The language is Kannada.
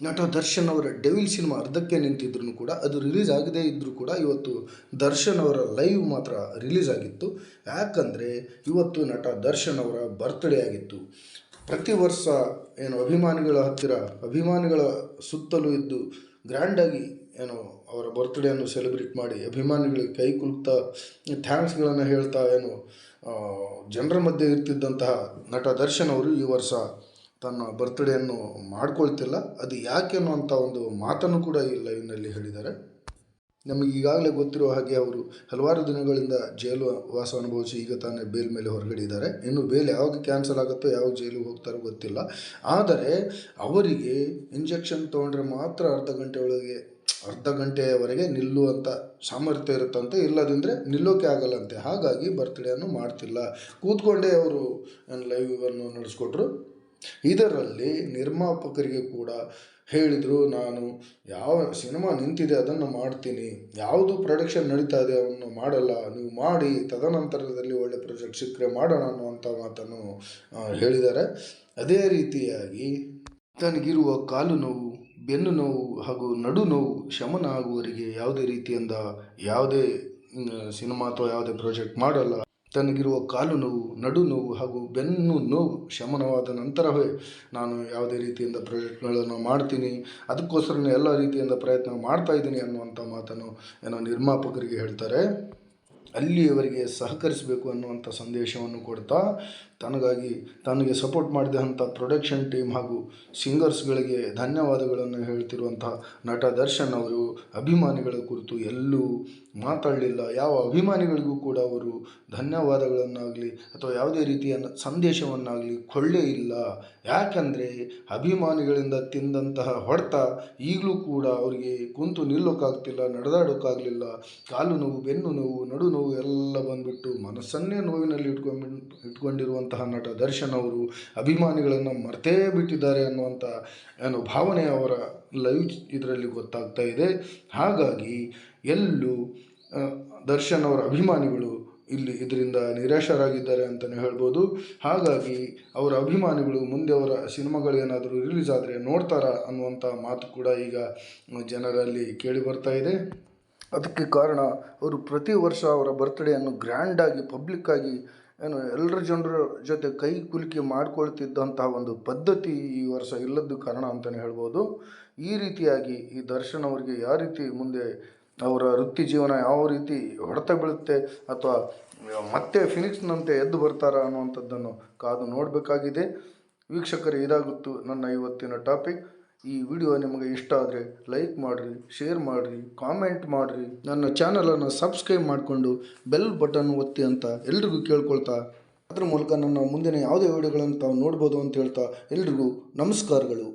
ನಟ ದರ್ಶನ್ ಅವರ ಡೆವಿಲ್ ಸಿನಿಮಾ ಅರ್ಧಕ್ಕೆ ನಿಂತಿದ್ರು ಕೂಡ ಅದು ರಿಲೀಸ್ ಆಗದೇ ಇದ್ದರೂ ಕೂಡ ಇವತ್ತು ದರ್ಶನ್ ಅವರ ಲೈವ್ ಮಾತ್ರ ರಿಲೀಸ್ ಆಗಿತ್ತು. ಯಾಕಂದರೆ ಇವತ್ತು ನಟ ದರ್ಶನ್ ಅವರ ಬರ್ತ್ಡೇ ಆಗಿತ್ತು. ಪ್ರತಿ ವರ್ಷ ಏನು ಅಭಿಮಾನಿಗಳ ಹತ್ತಿರ, ಅಭಿಮಾನಿಗಳ ಸುತ್ತಲೂ ಇದ್ದು ಗ್ರ್ಯಾಂಡಾಗಿ ಏನು ಅವರ ಬರ್ತ್ಡೇಯನ್ನು ಸೆಲೆಬ್ರೇಟ್ ಮಾಡಿ ಅಭಿಮಾನಿಗಳಿಗೆ ಕೈ ಕುಲುಕ್ತಾ ಥ್ಯಾಂಕ್ಸ್ಗಳನ್ನು ಹೇಳ್ತಾ ಏನು ಜನರ ಮಧ್ಯೆ ಇರ್ತಿದ್ದಂತಹ ನಟ ದರ್ಶನ್ ಅವರು ಈ ವರ್ಷ ತನ್ನ ಬರ್ತ್ಡೇಯನ್ನು ಮಾಡ್ಕೊಳ್ತಿಲ್ಲ. ಅದು ಯಾಕೆ ಅನ್ನುವಂಥ ಒಂದು ಮಾತನ್ನು ಕೂಡ ಈ ಲೈವ್ನಲ್ಲಿ ಹೇಳಿದ್ದಾರೆ. ನಮಗೆ ಈಗಾಗಲೇ ಗೊತ್ತಿರುವ ಹಾಗೆ ಅವರು ಹಲವಾರು ದಿನಗಳಿಂದ ಜೈಲು ವಾಸ ಅನುಭವಿಸಿ ಈಗ ತಾನೇ ಬೇಲ್ ಮೇಲೆ ಹೊರಗಡೆ ಇದ್ದಾರೆ. ಇನ್ನು ಬೇಲ್ ಯಾವಾಗ ಕ್ಯಾನ್ಸಲ್ ಆಗುತ್ತೋ, ಯಾವಾಗ ಜೈಲಿಗೆ ಹೋಗ್ತಾರೋ ಗೊತ್ತಿಲ್ಲ. ಆದರೆ ಅವರಿಗೆ ಇಂಜೆಕ್ಷನ್ ತೊಗೊಂಡ್ರೆ ಮಾತ್ರ ಅರ್ಧ ಗಂಟೆ ಒಳಗೆ ಅರ್ಧ ಗಂಟೆಯವರೆಗೆ ನಿಲ್ಲುವಂಥ ಸಾಮರ್ಥ್ಯ ಇರುತ್ತಂತೆ. ಇಲ್ಲದಿದ್ದರೆ ನಿಲ್ಲೋಕೆ ಆಗಲ್ಲಂತೆ. ಹಾಗಾಗಿ ಬರ್ತ್ಡೇಯನ್ನು ಮಾಡ್ತಿಲ್ಲ. ಕೂತ್ಕೊಂಡೇ ಅವರು ಲೈವನ್ನು ನಡೆಸ್ಕೊಟ್ರು. ಇದರಲ್ಲಿ ನಿರ್ಮಾಪಕರಿಗೆ ಕೂಡ ಹೇಳಿದರು, ನಾನು ಯಾವ ಸಿನಿಮಾ ನಿಂತಿದೆ ಅದನ್ನು ಮಾಡ್ತೀನಿ. ಯಾವುದು ಪ್ರೊಡಕ್ಷನ್ ನಡೀತಾ ಇದೆ ಅವನ್ನು ಮಾಡಲ್ಲ. ನೀವು ಮಾಡಿ, ತದನಂತರದಲ್ಲಿ ಒಳ್ಳೆ ಪ್ರೊಜೆಕ್ಟ್ ಸಿಕ್ಕರೆ ಮಾಡೋಣ ಅನ್ನುವಂಥ ಮಾತನ್ನು ಹೇಳಿದ್ದಾರೆ. ಅದೇ ರೀತಿಯಾಗಿ ತನಗಿರುವ ಕಾಲು ನೋವು, ಬೆನ್ನು ನೋವು ಹಾಗೂ ನಡು ನೋವು, ಶಮನ ಆಗುವವರಿಗೆ ಯಾವುದೇ ರೀತಿಯಿಂದ ಯಾವುದೇ ಸಿನಿಮಾ ಅಥವಾ ಯಾವುದೇ ಪ್ರಾಜೆಕ್ಟ್ ಮಾಡಲ್ಲ. ತನಗಿರುವ ಕಾಲು ನೋವು, ನಡು ನೋವು ಹಾಗೂ ಬೆನ್ನು ನೋವು ಶಮನವಾದ ನಂತರವೇ ನಾನು ಯಾವುದೇ ರೀತಿಯಿಂದ ಪ್ರಯತ್ನಗಳನ್ನು ಮಾಡ್ತೀನಿ. ಅದಕ್ಕೋಸ್ಕರನೇ ಎಲ್ಲ ರೀತಿಯಿಂದ ಪ್ರಯತ್ನ ಮಾಡ್ತಾ ಇದ್ದೀನಿ ಅನ್ನುವಂಥ ಮಾತನ್ನು ಏನೋ ನಿರ್ಮಾಪಕರಿಗೆ ಹೇಳ್ತಾರೆ. ಅಲ್ಲಿಯವರೆಗೆ ಸಹಕರಿಸಬೇಕು ಅನ್ನುವಂಥ ಸಂದೇಶವನ್ನು ಕೊಡ್ತಾ, ತನಗಾಗಿ ತನಗೆ ಸಪೋರ್ಟ್ ಮಾಡಿದಂಥ ಪ್ರೊಡಕ್ಷನ್ ಟೀಮ್ ಹಾಗೂ ಸಿಂಗರ್ಸ್ಗಳಿಗೆ ಧನ್ಯವಾದಗಳನ್ನು ಹೇಳ್ತಿರುವಂಥ ನಟ ದರ್ಶನ್ ಅವರು, ಅಭಿಮಾನಿಗಳ ಕುರಿತು ಎಲ್ಲೂ ಮಾತಾಡಲಿಲ್ಲ. ಯಾವ ಅಭಿಮಾನಿಗಳಿಗೂ ಕೂಡ ಅವರು ಧನ್ಯವಾದಗಳನ್ನಾಗಲಿ ಅಥವಾ ಯಾವುದೇ ರೀತಿಯ ಸಂದೇಶವನ್ನಾಗಲಿ ಕೊಳ್ಳೇ ಇಲ್ಲ. ಯಾಕಂದರೆ ಅಭಿಮಾನಿಗಳಿಂದ ತಿಂದಂತಹ ಹೊಡೆತ ಈಗಲೂ ಕೂಡ ಅವರಿಗೆ ಕುಂತು ನಿಲ್ಲೋಕ್ಕಾಗ್ತಿಲ್ಲ ನಡೆದಾಡೋಕ್ಕಾಗಲಿಲ್ಲ ಕಾಲು ನೋವು, ಬೆನ್ನು ನೋವು, ನಡು ನೋವು ಎಲ್ಲ ಬಂದುಬಿಟ್ಟು ಮನಸ್ಸನ್ನೇ ನೋವಿನಲ್ಲಿ ಇಟ್ಕೊಂಡ್ ಇಟ್ಕೊಂಡಿರುವಂತಹ ನಟ ದರ್ಶನ್ ಅವರು ಅಭಿಮಾನಿಗಳನ್ನು ಮರ್ತೇ ಬಿಟ್ಟಿದ್ದಾರೆ ಅನ್ನುವಂಥ ಏನು ಭಾವನೆ ಅವರ ಲೈವ್ ಇದರಲ್ಲಿ ಗೊತ್ತಾಗ್ತಾ ಇದೆ. ಹಾಗಾಗಿ ಎಲ್ಲೂ ದರ್ಶನ್ ಅವರ ಅಭಿಮಾನಿಗಳು ಇಲ್ಲಿ ಇದರಿಂದ ನಿರಾಶರಾಗಿದ್ದಾರೆ ಅಂತಲೇ ಹೇಳ್ಬೋದು. ಹಾಗಾಗಿ ಅವರ ಅಭಿಮಾನಿಗಳು ಮುಂದೆ ಅವರ ಸಿನಿಮಾಗಳು ಏನಾದರೂ ರಿಲೀಸ್ ಆದರೆ ನೋಡ್ತಾರಾ ಅನ್ನುವಂಥ ಮಾತು ಕೂಡ ಈಗ ಜನರಲ್ಲಿ ಕೇಳಿ ಬರ್ತಾ ಇದೆ. ಅದಕ್ಕೆ ಕಾರಣ ಅವರು ಪ್ರತಿ ವರ್ಷ ಅವರ ಬರ್ತ್ಡೇಯನ್ನು ಗ್ರ್ಯಾಂಡಾಗಿ ಪಬ್ಲಿಕ್ಕಾಗಿ ಏನು ಎಲ್ಲರ ಜನರ ಜೊತೆ ಕೈ ಕುಲುಕಿ ಮಾಡಿಕೊಳ್ತಿದ್ದಂತಹ ಒಂದು ಪದ್ಧತಿ ಈ ವರ್ಷ ಇಲ್ಲದ್ದು ಕಾರಣ ಅಂತಲೇ ಹೇಳ್ಬೋದು. ಈ ರೀತಿಯಾಗಿ ಈ ದರ್ಶನ್ ಅವರಿಗೆ ಯಾವ ರೀತಿ ಮುಂದೆ ಅವರ ವೃತ್ತಿ ಜೀವನ ಯಾವ ರೀತಿ ಹೊಡೆತ ಬೀಳುತ್ತೆ ಅಥವಾ ಮತ್ತೆ ಫಿನಿಕ್ಸ್ನಂತೆ ಎದ್ದು ಬರ್ತಾರಾ ಅನ್ನುವಂಥದ್ದನ್ನು ಕಾದು ನೋಡಬೇಕಾಗಿದೆ. ವೀಕ್ಷಕರೇ, ಇದಾಗುತ್ತು ನನ್ನ ಇವತ್ತಿನ ಟಾಪಿಕ್ ಈ ವಿಡಿಯೋ ನಿಮಗೆ ಇಷ್ಟ ಆದರೆ ಲೈಕ್ ಮಾಡಿರಿ, ಶೇರ್ ಮಾಡಿರಿ, ಕಾಮೆಂಟ್ ಮಾಡಿರಿ. ನನ್ನ ಚಾನಲನ್ನು ಸಬ್ಸ್ಕ್ರೈಬ್ ಮಾಡಿಕೊಂಡು ಬೆಲ್ ಬಟನ್ ಒತ್ತಿ ಅಂತ ಎಲ್ರಿಗೂ ಕೇಳ್ಕೊಳ್ತಾ. ಅದ್ರ ಮೂಲಕ ನನ್ನ ಮುಂದಿನ ಯಾವುದೇ ವಿಡಿಯೋಗಳನ್ನು ತಾವು ನೋಡ್ಬೋದು ಅಂತ ಹೇಳ್ತಾ ಎಲ್ರಿಗೂ ನಮಸ್ಕಾರಗಳು.